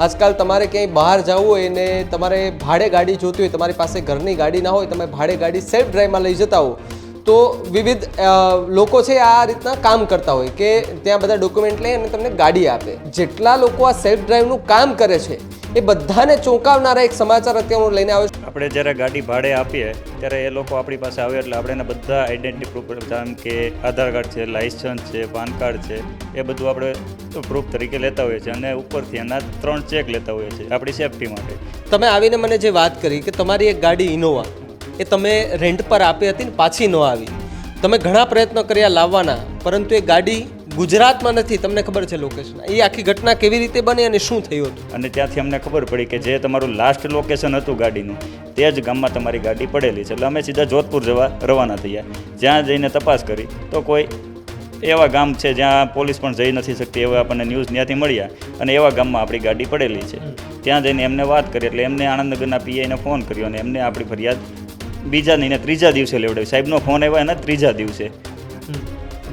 આજકાલ તમારે ક્યાંય બહાર જવું હોય ને તમારે ભાડે ગાડી જોતી હોય, તમારી પાસે ઘરની ગાડી ના હોય, તમે ભાડે ગાડી સેલ્ફ ડ્રાઈવમાં લઈ જતા હો તો વિવિધ લોકો છે આ રીતના કામ કરતા હોય કે ત્યાં બધા ડોક્યુમેન્ટ લઈ અને તમને ગાડી આપે. જેટલા લોકો આ સેલ્ફ ડ્રાઈવનું કામ કરે છે એ બધાને ચોંકાવનારા એક સમાચાર અત્યારે હું લઈને આવ્યો છું. આપણે જ્યારે ગાડી ભાડે આપીએ ત્યારે એ લોકો આપણી પાસે આવે એટલે આપણે એના બધા આઈડેન્ટિટી પ્રૂફ જેમ કે આધાર કાર્ડ છે લાઇસન્સ છે પાન કાર્ડ છે એ બધું આપણે પ્રૂફ તરીકે લેતા હોઈએ છીએ અને ઉપરથી એના ત્રણ ચેક લેતા હોઈએ છીએ આપણી સેફટી માટે. તમે આવીને મને જે વાત કરી કે તમારી એક ગાડી ઇનોવા એ તમે રેન્ટ પર આપી હતી ને પાછી ન આવી. તમે ઘણા પ્રયત્નો કર્યા લાવવાના પરંતુ એ ગાડી ગુજરાતમાં નથી. તમને ખબર છે લોકેશન એ આખી ઘટના કેવી રીતે બની અને શું થયું હતું? અને ત્યાંથી અમને ખબર પડી કે જે તમારું લાસ્ટ લોકેશન હતું ગાડીનું તે જ ગામમાં તમારી ગાડી પડેલી છે. એટલે અમે સીધા જોધપુર જવા રવાના થયા. જ્યાં જઈને તપાસ કરી તો કોઈ એવા ગામ છે જ્યાં પોલીસ પણ જઈ નથી શકતી એવા આપણને ન્યૂઝ ત્યાંથી મળ્યા. અને એવા ગામમાં આપણી ગાડી પડેલી છે. ત્યાં જઈને એમને વાત કરી એટલે એમને આણંદનગરના પીઆઈને ફોન કર્યો અને એમને આપણી ફરિયાદ બીજા નહીં ત્રીજા દિવસે લેવડાવી સાહેબનો ફોન આવ્યો એના ત્રીજા દિવસે.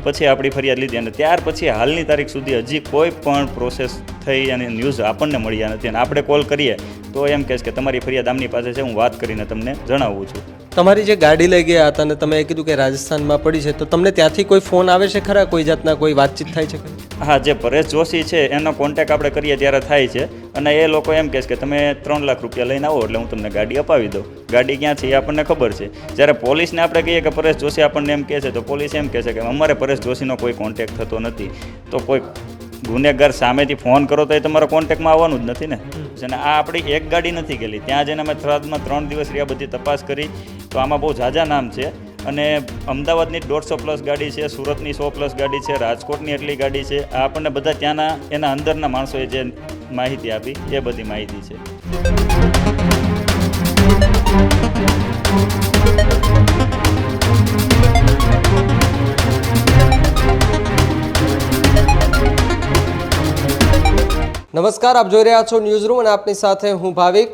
પછી આપણી ફરિયાદ લીધી અને ત્યાર પછી હાલની તારીખ સુધી હજી કોઈ પણ પ્રોસેસ થઈ અને ન્યૂઝ આપણને મળ્યા નથી. અને આપણે કોલ કરીએ તો એમ કહેશ કે તમારી ફરિયાદ આમની પાસે છે હું વાત કરીને તમને જણાવું છું. તમારી જે ગાડી લઈ ગયા હતા અને તમે કીધું કે રાજસ્થાનમાં પડી છે, તો તમને ત્યાંથી કોઈ ફોન આવે છે ખરા? કોઈ જાતના કોઈ વાતચીત થાય છે હા, જે પરેશ જોશી છે, એનો કોન્ટેક આપણે કરીએ ત્યારે થાય છે. અને એ લોકો એમ કહે છે કે તમે ત્રણ લાખ રૂપિયા લઈને આવો, એટલે હું તમને ગાડી અપાવી દઉં. ગાડી ક્યાં છે એ આપણને ખબર છે. જ્યારે પોલીસને આપણે કહીએ કે પરેશ જોશી આપણને એમ કહે છે, તો પોલીસ એમ કહે છે કે અમારે પરેશ જોશીનો કોઈ કોન્ટેક થતો નથી. તો કોઈ ગુનેગાર સામેથી ફોન કરો તો એ તમારા કોન્ટેક્ટમાં આવવાનું જ નથી ને. અને આ આપણી એક ગાડી નથી ગયેલી. ત્યાં જઈને અમે થરાદમાં ત્રણ દિવસ રહ્યા, બધી તપાસ કરી. તો આમાં બહુ ઝાઝા નામ છે. અને અમદાવાદની દોઢસો પ્લસ ગાડી છે, સુરતની સો પ્લસ ગાડી છે, રાજકોટની એટલી ગાડી છે. આપણને બધા ત્યાંના, એના અંદરના માણસોએ જે માહિતી આપી, એ બધી માહિતી છે. નમસ્કાર, આપ જોઈ રહ્યા છો ન્યૂઝ રૂમ અને આપની સાથે હું ભાવિક.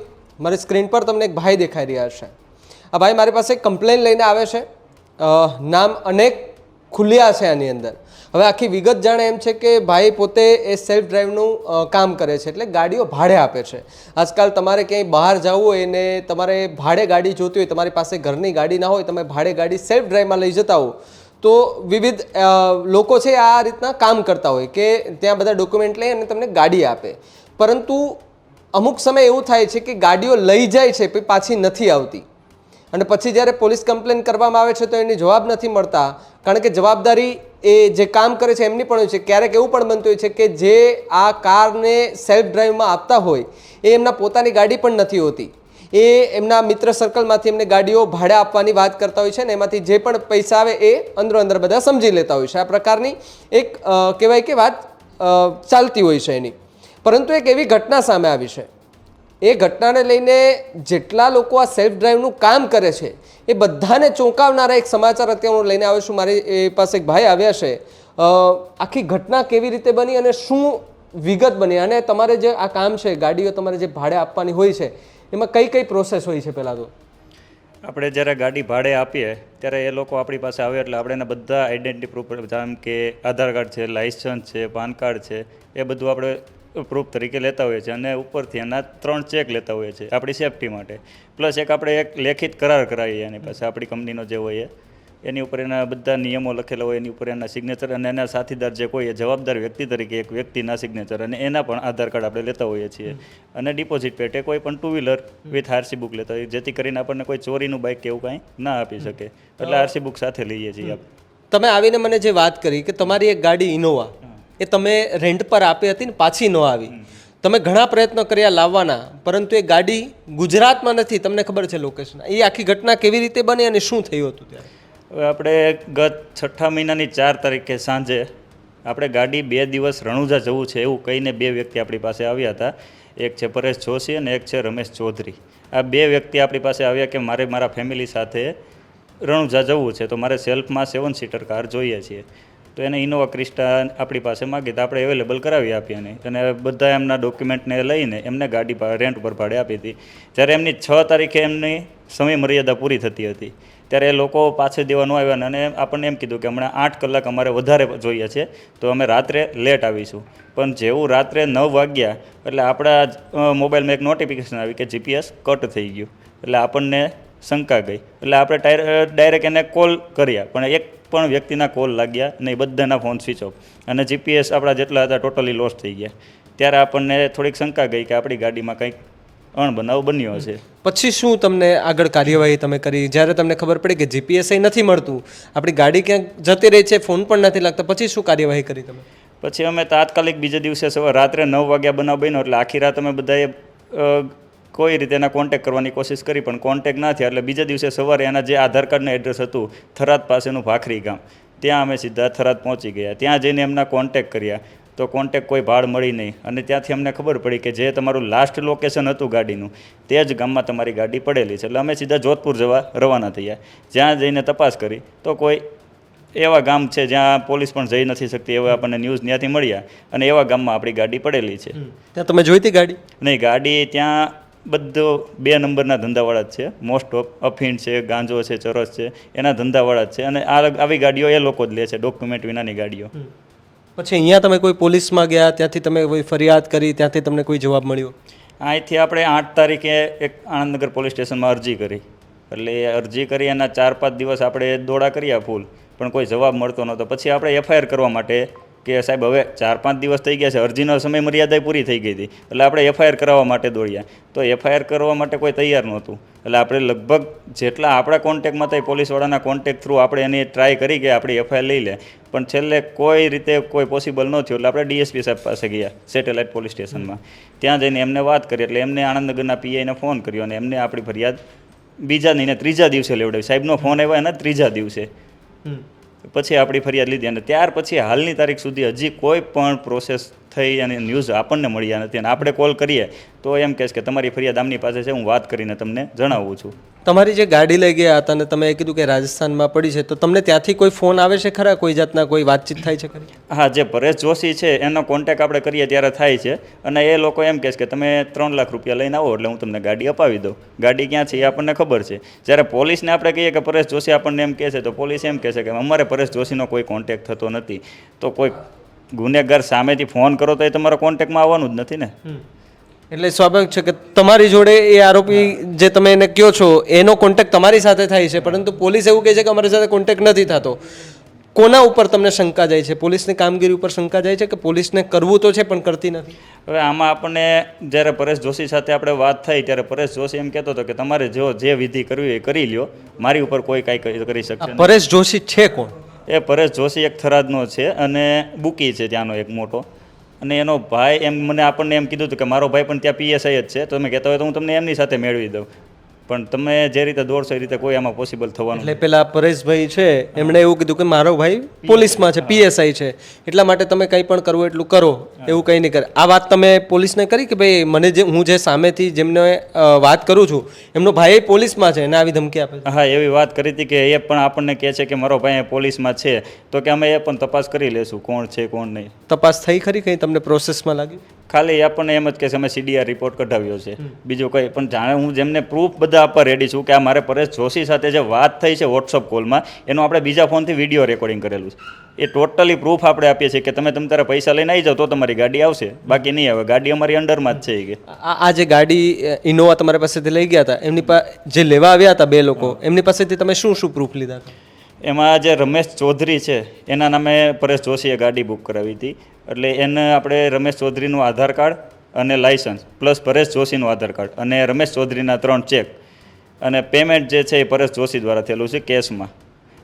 મારી સ્ક્રીન પર તમને એક ભાઈ દેખાઈ રહ્યા છે. આ ભાઈ મારી પાસે કમ્પ્લેન લઈને આવે છે. નામ અનેક ખુલ્યા છે આની અંદર. હવે આખી વિગત જાણે એમ છે કે ભાઈ પોતે એ સેલ્ફ ડ્રાઈવનું કામ કરે છે એટલે ગાડીઓ ભાડે આપે છે. આજકાલ તમારે ક્યાંય બહાર જવું હોય ને તમારે ભાડે ગાડી જોતી હોય, તમારી પાસે ઘરની ગાડી ના હોય, તમે ભાડે ગાડી સેલ્ફ ડ્રાઈવમાં લઈ જતા હો તો વિવિધ લોકો છે આ રીતના કામ કરતા હોય કે ત્યાં બધા ડોક્યુમેન્ટ લઈ અને તમને ગાડી આપે. પરંતુ અમુક સમય એવું થાય છે કે ગાડીઓ લઈ જાય છે પછી નથી આવતી. અને પછી જ્યારે પોલીસ કમ્પ્લેન કરવામાં આવે છે તો એની જવાબ નથી મળતા. કારણ કે જવાબદારી એ જે કામ કરે છે એમની પણ હોય છે. ક્યારેક એવું પણ બનતું હોય છે કે જે આ કારને સેલ્ફ ડ્રાઈવમાં આપતા હોય, એ એમના પોતાની ગાડી પણ નથી હોતી. એ એમના મિત્ર સર્કલમાંથી એમને ગાડીઓ ભાડે આપવાની વાત કરતા હોય છે ને એમાંથી જે પણ પૈસા આવે એ અંદરો અંદર બધા સમજી લેતા હોય છે. આ પ્રકારની એક કહેવાય કે વાત ચાલતી હોય છે એની. પરંતુ એક એવી ઘટના સામે આવી છે. એ ઘટનાને લઈને જેટલા લોકો આ સેલ્ફ ડ્રાઈવનું કામ કરે છે, એ બધાને ચોંકાવનારા એક સમાચાર અત્યારે હું લઈને આવ્યો છું. મારી એ પાસે એક ભાઈ આવ્યા છે. આખી ઘટના કેવી રીતે બની અને શું વિગત બની? અને તમારે જે આ કામ છે, ગાડીઓ તમારે જે ભાડે આપવાની હોય છે એમાં કઈ કઈ પ્રોસેસ હોય છે પહેલાં તો? આપણે જ્યારે ગાડી ભાડે આપીએ, ત્યારે એ લોકો આપણી પાસે આવે એટલે આપણે એના બધા આઈડેન્ટિટી પ્રૂફ જેમ કે આધાર કાર્ડ છે લાઇસન્સ છે, પાન કાર્ડ છે, એ બધું આપણે પ્રૂફ તરીકે લેતા હોઈએ છીએ અને ઉપરથી એના ત્રણ ચેક લેતા હોઈએ છીએ આપણી સેફટી માટે. પ્લસ એક આપણે એક લેખિત કરાર કરાવીએ એની પાસે, આપણી કંપનીનો જે હોય એ. એની ઉપર એના બધા નિયમો લખેલા હોય, એની ઉપર એના સિગ્નેચર અને એના સાથીદાર જે કોઈ જવાબદાર વ્યક્તિ તરીકે એક વ્યક્તિના સિગ્નેચર અને એના પણ આધાર કાર્ડ આપણે લેતા હોઈએ છીએ. અને ડિપોઝિટ પેટે કોઈ પણ two wheeler with RC book લેતા હોઈએ જેથી કરીને આપણને કોઈ ચોરીનું બાઇક કે એવું કાંઈ ના આપી શકે. એટલે આરસી બુક સાથે લઈએ છીએ આપણે તમે આવીને મને જે વાત કરી કે તમારી એક ગાડી ઇનોવા એ તમે રેન્ટ પર આપી હતી ને પાછી ન આવી. તમે ઘણા પ્રયત્નો કર્યા લાવવાના, પરંતુ એ ગાડી ગુજરાતમાં નથી. તમને ખબર છે લોકેશન એ આખી ઘટના કેવી રીતે બની અને શું થયું હતું ત્યારે? હવે આપણે ગત છઠ્ઠા મહિનાની ચાર તારીખે સાંજે આપણે ગાડી બે દિવસ રણુજા જવું છે એવું કહીને બે વ્યક્તિ આપણી પાસે આવ્યા હતા. એક છે પરેશ જોશી અને એક છે રમેશ ચૌધરી. આ બે વ્યક્તિ આપણી પાસે આવ્યા કે મારે મારા ફેમિલી સાથે રણુજા જવું છે, તો મારે સેલ્ફમાં સેવન સીટર કાર જોઈએ છીએ. તો એને ઇનોવા ક્રિસ્ટા આપણી પાસે માગી, તો આપણે અવેલેબલ કરાવી આપી એને. અને બધા એમના ડોક્યુમેન્ટને લઈને એમને ગાડી રેન્ટ પર ભાડે આપી હતી. જ્યારે એમની છ તારીખે એમની સમય મર્યાદા પૂરી થતી હતી. ત્યારે એ લોકો પાછળ દેવા ન આવ્યા અને આપણને એમ કીધું કે હમણાં આઠ કલાક અમારે વધારે જોઈએ છે, તો અમે રાત્રે લેટ આવીશું. પણ જેવું રાત્રે નવ વાગ્યા, એટલે આપણા મોબાઈલમાં એક નોટિફિકેશન આવી કે જીપીએસ કટ થઈ ગયું. એટલે આપણને શંકા ગઈ. એટલે આપણે ટાયર ડાયરેક્ટ એને કોલ કર્યા, પણ એક પણ વ્યક્તિના કોલ લાગ્યા નહીં, બધાના ફોન સ્વિચ ઓફ અને જીપીએસ આપણા જેટલા હતા ટોટલી લોસ થઈ ગયા. ત્યારે આપણને થોડીક શંકા ગઈ કે આપણી ગાડીમાં કંઈક અણબનાવ બન્યો હશે પછી શું તમને આગળ કાર્યવાહી તમે કરી? જ્યારે તમને ખબર પડી કે જીપીએસ નથી મળતું આપણી ગાડી ક્યાંક જતી રહી છે ફોન પણ નથી લાગતા પછી શું કાર્યવાહી કરી તમે? પછી અમે તાત્કાલિક બીજા દિવસે સવાર રાત્રે નવ વાગ્યા બનાવ બન્યો એટલે આખી રાત અમે બધાએ કોઈ રીતે એના કોન્ટેક કરવાની કોશિશ કરી પણ કોન્ટેક ના થયા એટલે બીજા દિવસે સવારે એના જે આધાર કાર્ડનું એડ્રેસ હતું થરાદ પાસેનું ભાખરી ગામ ત્યાં અમે સીધા થરાદ પહોંચી ગયા. ત્યાં જઈને એમના કોન્ટેક કર્યા. તો કોન્ટેક કોઈ ભાડ મળી નહીં. અને ત્યાંથી અમને ખબર પડી કે જે તમારું લાસ્ટ લોકેશન હતું ગાડીનું તે જ ગામમાં તમારી ગાડી પડેલી છે. એટલે અમે સીધા જોધપુર જવા રવાના થયા. જ્યાં જઈને તપાસ કરી તો કોઈ એવા ગામ છે જ્યાં પોલીસ પણ જઈ નથી શકતી એવા આપણને ન્યૂઝ ત્યાંથી મળ્યા. અને એવા ગામમાં આપણી ગાડી પડેલી છે. ત્યાં તમે જોઈતી ગાડી? નહીં ગાડી ત્યાં બધો બે નંબરના ધંધાવાળા જ છે. મોસ્ટ ઓફ અફીણ છે ગાંજો છે ચરસ છે એના ધંધાવાળા જ છે. અને આ આવી ગાડીઓ એ લોકો જ લે છે ડોક્યુમેન્ટ વિનાની ગાડીઓ. પછી અહીંયા તમે કોઈ પોલીસમાં ગયા, ત્યાંથી તમે કોઈ ફરિયાદ કરી, ત્યાંથી તમને કોઈ જવાબ મળ્યો? અહીંથી આપણે આઠ તારીખે એક આણંદનગર પોલીસ સ્ટેશનમાં અરજી કરી. એટલે અરજી કરી એના ચાર પાંચ દિવસ આપણે દોડા કર્યા ફૂલ, પણ કોઈ જવાબ મળતો નહોતો. પછી આપણે એફઆઈઆર કરવા માટે કે સાહેબ, હવે ચાર પાંચ દિવસ થઈ ગયા છે, અરજીનો સમય મર્યાદા પૂરી થઈ ગઈ હતી. એટલે આપણે એફઆઈઆર કરાવવા માટે દોડ્યા. તો એફઆઈઆર કરવા માટે કોઈ તૈયાર નહોતું. એટલે આપણે લગભગ જેટલા આપણા કોન્ટેક્ટમાં થાય, પોલીસવાળાના કોન્ટેક્ટ થ્રુ આપણે એની ટ્રાય કરી કે આપણી એફઆઈઆર લઈ લે. પણ છેલ્લે કોઈ રીતે કોઈ પોસિબલ ન થયું. એટલે આપણે ડીએસપી સાહેબ પાસે ગયા, સેટેલાઇટ પોલીસ સ્ટેશનમાં. ત્યાં જઈને એમને વાત કરી, એટલે એમને આણંદનગરના પીઆઈને ફોન કર્યો અને એમને આપણી ફરિયાદ બીજા નહીં ત્રીજા દિવસે લેવડાવી. સાહેબનો ફોન આવ્યો એના ત્રીજા દિવસે. પછી આપણી ફરિયાદ લીધી અને ત્યાર પછી હાલની તારીખ સુધી હજી કોઈ પણ પ્રોસેસ થઈ અને ન્યૂઝ આપણને મળ્યા નથી અને આપણે કોલ કરીએ તો એમ કહેશ કે તમારી ફરિયાદ આમની પાસે છે હું વાત કરીને તમને જણાવું છું. તમારી જે ગાડી લઈ ગયા હતા અને તમે કીધું કે રાજસ્થાનમાં પડી છે તો તમને ત્યાંથી કોઈ ફોન આવે છે ખરા? કોઈ જાતના કોઈ વાતચીત થાય છે ખરી? હા જે પરેશ જોશી છે એનો કોન્ટેક આપણે કરીએ ત્યારે થાય છે અને એ લોકો એમ કહેશ કે તમે ત્રણ લાખ રૂપિયા લઈને આવો એટલે હું તમને ગાડી અપાવી દઉં. ગાડી ક્યાં છે એ આપણને ખબર છે. જ્યારે પોલીસને આપણે કહીએ કે પરેશ જોશી આપણને એમ કહે છે તો પોલીસ એમ કહેશે કે અમારે પરેશ જોશીનો કોઈ કોન્ટેક થતો નથી. તો કોઈ ગુનેગાર સામેથી ફોન કરો તો એ તમારા કોન્ટેકમાં આવવાનું જ નથી ને? એટલે સ્વાભાવિક છે કે તમારી જોડે એ આરોપી જે તમે એને કહો છો એનો કોન્ટેક્ટ તમારી સાથે થાય છે પરંતુ પોલીસ એવું કહે છે કે અમારી સાથે કોન્ટેક્ટ નથી થતો. કોના ઉપર તમને શંકા જાય છે? પોલીસની કામગીરી ઉપર શંકા જાય છે કે પોલીસને કરવું તો છે પણ કરતી નથી? હવે આમાં આપણને જ્યારે પરેશ જોશી સાથે આપણે વાત થઈ ત્યારે પરેશ જોશી એમ કહેતો હતો કે તમારે જો જે વિધિ કરવી એ કરી લ્યો. મારી ઉપર કોઈ કાંઈ કરી શકશે પરેશ જોશી છે કોણ? એ પરેશ જોશી એક થરાદનો છે અને બુકી છે ત્યાંનો એક મોટો. અને એનો ભાઈ એમ મને આપણને એમ કીધું હતું કે મારો ભાઈ પણ ત્યાં પીએસઆઈ જ છે. તો તમે કહેતા હોય તો હું તમને એમની સાથે મેળવી દઉં. પણ તમે જે રીતે દોડશો એ રીતે કોઈ આમાં પોસિબલ થવાનું એટલે પેલા પરેશભાઈ છે એમણે એવું કીધું કે મારો ભાઈ પોલીસમાં છે પીએસઆઈ છે. એટલા માટે તમે કંઈ પણ કરવું એટલું કરો એવું કંઈ નહીં કરે. આ વાત તમે પોલીસને કરી કે ભાઈ મને જે હું જે સામેથી જેમને વાત કરું છું એમનો ભાઈ પોલીસમાં છે એને આવી ધમકી આપે હા એવી વાત કરી હતી કે એ પણ આપણને કહે છે કે મારો ભાઈ પોલીસમાં છે. તો કે અમે એ પણ તપાસ કરી લેશું કોણ છે કોણ નહીં. તપાસ થઈ ખરી કંઈ તમને પ્રોસેસમાં લાગ્યું? ખાલી આપણને એમ જ કે અમે સીડીઆર રિપોર્ટ કઢાવ્યો છે. બીજું કંઈ પણ જાણે હું જેમને પ્રૂફ બધા આપવા રેડી છું કે આ મારે પરેશ જોશી સાથે જે વાત થઈ છે વોટ્સઅપ કોલમાં એનો આપણે બીજા ફોનથી વીડિયો રેકોર્ડિંગ કરેલું છે. એ ટોટલી પ્રૂફ આપણે આપીએ છીએ કે તમે તમ તારા પૈસા લઈને આવી જાઓ તો તમારી ગાડી આવશે. બાકી નહીં આવે ગાડી અમારી અંડરમાં જ છે એ કે. આ આ જે ગાડી ઇનોવા તમારી પાસેથી લઈ ગયા હતા એમની જે લેવા આવ્યા હતા બે લોકો એમની પાસેથી તમે શું શું પ્રૂફ લીધા હતા? એમાં જે રમેશ ચૌધરી છે, એના નામે પરેશ જોશીએ ગાડી બુક કરાવી હતી. એટલે એને આપણે રમેશ ચૌધરીનું આધાર કાર્ડ અને લાઇસન્સ, પ્લસ પરેશ જોશીનું આધાર કાર્ડ અને રમેશ ચૌધરીના ત્રણ ચેક અને પેમેન્ટ જે છે એ પરેશ જોશી દ્વારા થયેલું છે કેશમાં.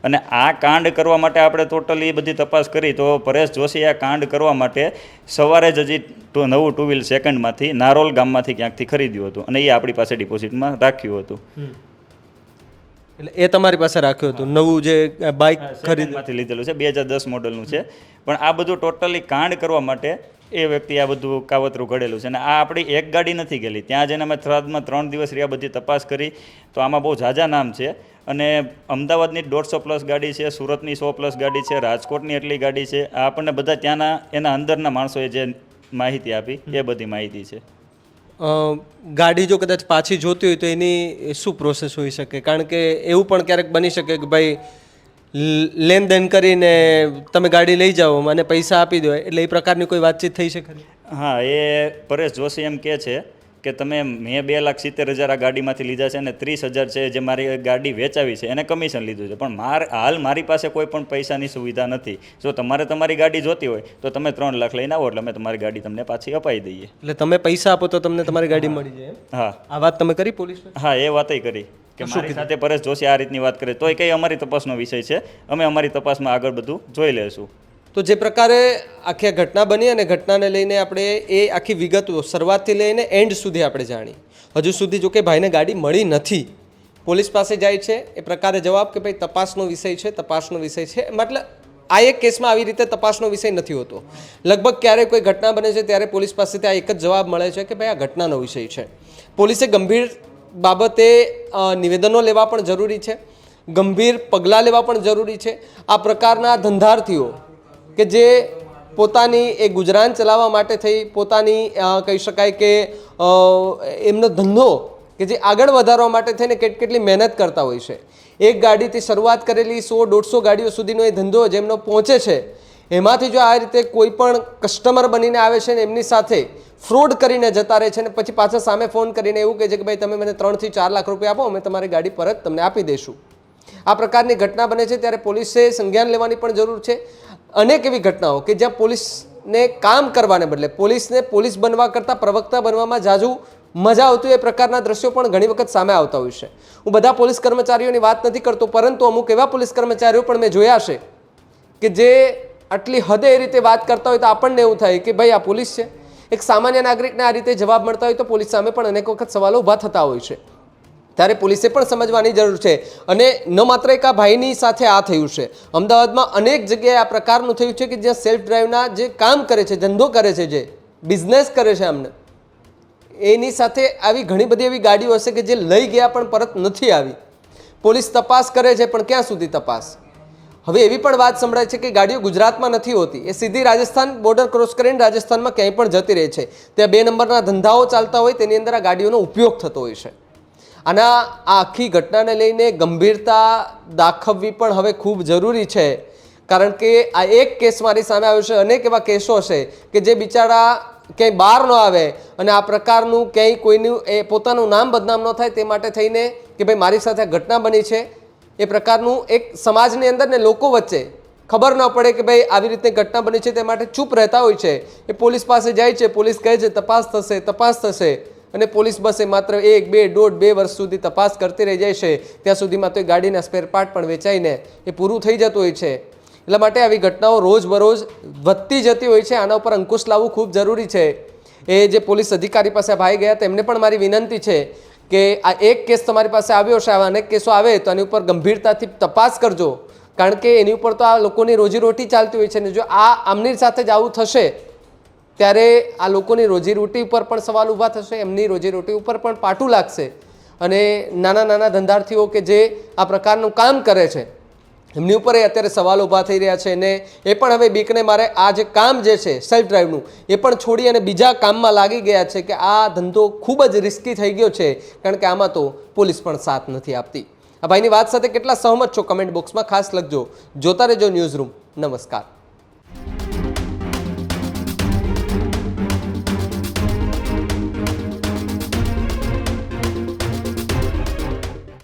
અને આ કાંડ કરવા માટે આપણે ટોટલી બધી તપાસ કરી તો પરેશ જોશી આ કાંડ કરવા માટે સવારે જ હજી નવું ટુ વ્હીલ સેકન્ડમાંથી નારોલ ગામમાંથી ક્યાંકથી ખરીદ્યું હતું અને એ આપણી પાસે ડિપોઝિટમાં રાખ્યું હતું. એટલે એ તમારી પાસે રાખ્યું હતું નવું જે બાઇક ખરીદ ખરીદમાંથી લીધેલું છે બે હજાર દસ મોડલનું છે. પણ આ બધું ટોટલી કાંડ કરવા માટે એ વ્યક્તિ આ બધું કાવતરું ઘડેલું છે. અને આ આપણી એક ગાડી નથી ગયેલી. ત્યાં જઈને અમે થરાદમાં ત્રણ દિવસ રહ્યા બધી તપાસ કરી. તો આમાં બહુ ઝાઝા નામ છે. અને અમદાવાદની દોઢસો પ્લસ ગાડી છે સુરતની સો પ્લસ ગાડી છે રાજકોટની એટલી ગાડી છે. આપણને બધા ત્યાંના એના અંદરના માણસોએ જે માહિતી આપી એ બધી માહિતી છે. ગાડી જો કદાચ પાછી જોતી હોય તો એની શું પ્રોસેસ હોઈ શકે? કારણ કે એવું પણ ક્યારેક બની શકે કે ભાઈ લેન લેનદેન કરીને તમે ગાડી લઈ જાઓ મને પૈસા આપી દો, એટલે એ પ્રકારની કોઈ વાતચીત થઈ શકે? હા, એ પરેશ જોશી એમ કહે છે કે તમે મેં બે લાખ સિત્તેર હજાર આ ગાડીમાંથી લીધા છે અને ત્રીસ હજાર છે જે મારી ગાડી વેચાવી છે એને કમિશન લીધું છે. પણ માર હાલ મારી પાસે કોઈ પણ પૈસાની સુવિધા નથી. જો તમારે તમારી ગાડી જોતી હોય તો તમે ત્રણ લાખ લઈને આવો એટલે અમે તમારી ગાડી તમને પાછી અપાઈ દઈએ. એટલે તમે પૈસા આપો તો તમને તમારી ગાડી મળી જાય હા. આ વાત તમે કરી પોલીસ હા એ વાતય કરી. કે મારી સાથે પરેશ જોશી આ રીતની વાત કરે. તોય કઈ અમારી તપાસનો વિષય છે. અમે અમારી તપાસમાં આગળ બધું જોઈ લેશું તો જે પ્રકારે આખી ઘટના બની અને ઘટનાને લઈને આપણે એ આખી વિગતો શરૂઆતથી લઈને એન્ડ સુધી આપણે જાણી. હજુ સુધી જો કે ભાઈને ગાડી મળી નથી. પોલીસ પાસે જાય છે, એ પ્રકારે જવાબ કે ભાઈ તપાસનો વિષય છે, તપાસનો વિષય છે. મતલબ આ એક કેસમાં આવી રીતે તપાસનો વિષય નથી હોતો. લગભગ ક્યારેય કોઈ ઘટના બને છે ત્યારે પોલીસ પાસેથી આ એક જ જવાબ મળે છે કે ભાઈ આ ઘટનાનો વિષય છે. પોલીસે ગંભીર બાબતે નિવેદનો લેવા પણ જરૂરી છે. ગંભીર પગલાં લેવા પણ જરૂરી છે. આ પ્રકારના ધંધાર્થીઓ કે જે પોતાની એ ગુજરાન ચલાવવા માટે થઈ, પોતાની કહી શકાય કે એમનો ધંધો કે જે આગળ વધારવા માટે થઈને કેટ, કેટલી મહેનત કરતા હોય છે. એક ગાડીથી શરૂઆત કરેલી સો, દોઢસો ગાડીઓ સુધીનો એ ધંધો જેમનો પહોંચે છે. એમાંથી જો આ રીતે કોઈ પણ કસ્ટમર બનીને આવે છે ને એમની સાથે ફ્રોડ કરીને જતા રહે છે ને પછી પાછા સામે ફોન કરીને એવું કહે છે કે ભાઈ, તમે મને ત્રણથી ચાર લાખ રૂપિયા આપો, અમે તમારી ગાડી પરત તમને આપી દઈશું આ પ્રકારની ઘટના બને છે, ત્યારે પોલીસે સંજ્ઞાન લેવાની પણ જરૂર છે. અનેક એવી ઘટનાઓ કે જ્યાં પોલીસને કામ કરવાને બદલે, પોલીસને પોલીસ બનવા કરતાં પ્રવક્તા બનવામાં જાજુ મજા આવતું એ પ્રકારના દ્રશ્યો પણ ઘણી વખત સામે આવતા હોય છે. હું બધા પોલીસ કર્મચારીઓની વાત નથી કરતો, પરંતુ અમુક એવા પોલીસ કર્મચારીઓ પણ મેં જોયા છે કે જે આટલી હદે એ રીતે વાત કરતા હોય તો આપણને એવું થાય કે ભાઈ આ પોલીસ છે. એક સામાન્ય નાગરિકને આ રીતે જવાબ મળતા હોય તો પોલીસ સામે પણ અનેક વખત સવાલો ઊભા થતા હોય છે. ત્યારે પોલીસે પણ સમજવાની જરૂર છે અને ન માત્ર એક આ ભાઈની સાથે આ થયું છે. અમદાવાદમાં અનેક જગ્યાએ આ પ્રકારનું થયું છે કે જ્યાં સેલ્ફ ડ્રાઈવના જે કામ કરે છે, ધંધો કરે છે, જે બિઝનેસ કરે છે અમને એની સાથે આવી ઘણી બધી એવી ગાડીઓ હશે કે જે લઈ ગયા પણ પરત નથી આવી. પોલીસ તપાસ કરે છે, પણ ક્યાં સુધી તપાસ? હવે એવી પણ વાત સંભળાય છે કે ગાડીઓ ગુજરાતમાં નથી હોતી. એ સીધી રાજસ્થાન બોર્ડર ક્રોસ કરીને રાજસ્થાનમાં ક્યાંય પણ જતી રહે છે. ત્યાં બે નંબરના ધંધાઓ ચાલતા હોય, તેની અંદર આ ગાડીઓનો ઉપયોગ થતો હોય છે. આના આ આખી ઘટનાને લઈને ગંભીરતા દાખવવી પણ હવે ખૂબ જરૂરી છે. કારણ કે આ એક કેસ મારી સામે આવ્યો છે, અનેક એવા કેસો છે કે જે બિચારા ક્યાંય બહાર ન આવે અને આ પ્રકારનું ક્યાંય કોઈનું એ પોતાનું નામ બદનામ ન થાય તે માટે થઈને કે ભાઈ મારી સાથે ઘટના બની છે. એ પ્રકારનું એક સમાજની અંદર ને લોકો વચ્ચે ખબર ન પડે કે ભાઈ આવી રીતે ઘટના બની છે તે માટે ચૂપ રહેતા હોય છે. એ પોલીસ પાસે જાય છે, પોલીસ કહે છે, તપાસ થશે તપાસ થશે. અને પોલીસ બસે માત્ર એક, બે, દોઢ, બે વર્ષ સુધી તપાસ કરતી રહી જાય છે. ત્યાં સુધીમાં તો એ ગાડીના સ્પેરપાર્ટ પણ વેચાઈને એ પૂરું થઈ જતું હોય છે. એટલા માટે આવી ઘટનાઓ રોજબરોજ વધતી જતી હોય છે. આના ઉપર અંકુશ લાવવું ખૂબ જરૂરી છે. એ જે પોલીસ અધિકારી પાસે ભાઈ ગયા, તેમને પણ મારી વિનંતી છે કે આ એક કેસ તમારી પાસે આવ્યો છે, આવા અનેક કેસો આવે, તો આની ઉપર ગંભીરતાથી તપાસ કરજો. કારણ કે એની ઉપર તો આ લોકોની રોજીરોટી ચાલતી હોય છે ને જો આ આમની સાથે જ આવું થશે ત્યારે આ લોકોની રોજીરોટી ઉપર પણ સવાલ ઊભા થશે, એમની રોજીરોટી ઉપર પણ પાટું લાગશે. અને નાના નાના ધંધાર્થીઓ કે જે આ પ્રકારનું કામ કરે છે, એમની ઉપર એ અત્યારે સવાલ ઊભા થઈ રહ્યા છે. અને એ પણ હવે બીકને મારે આ જે કામ જે છે સેલ્ફ ડ્રાઈવનું એ પણ છોડી અને બીજા કામમાં લાગી ગયા છે કે આ ધંધો ખૂબ જ રિસ્કી થઈ ગયો છે, કારણ કે આમાં તો પોલીસ પણ સાથ નથી આપતી. આ ભાઈની વાત સાથે કેટલા સહમત છો? કમેન્ટ બોક્સમાં ખાસ લખજો. જોતા રહેજો ન્યૂઝ રૂમ નમસ્કાર.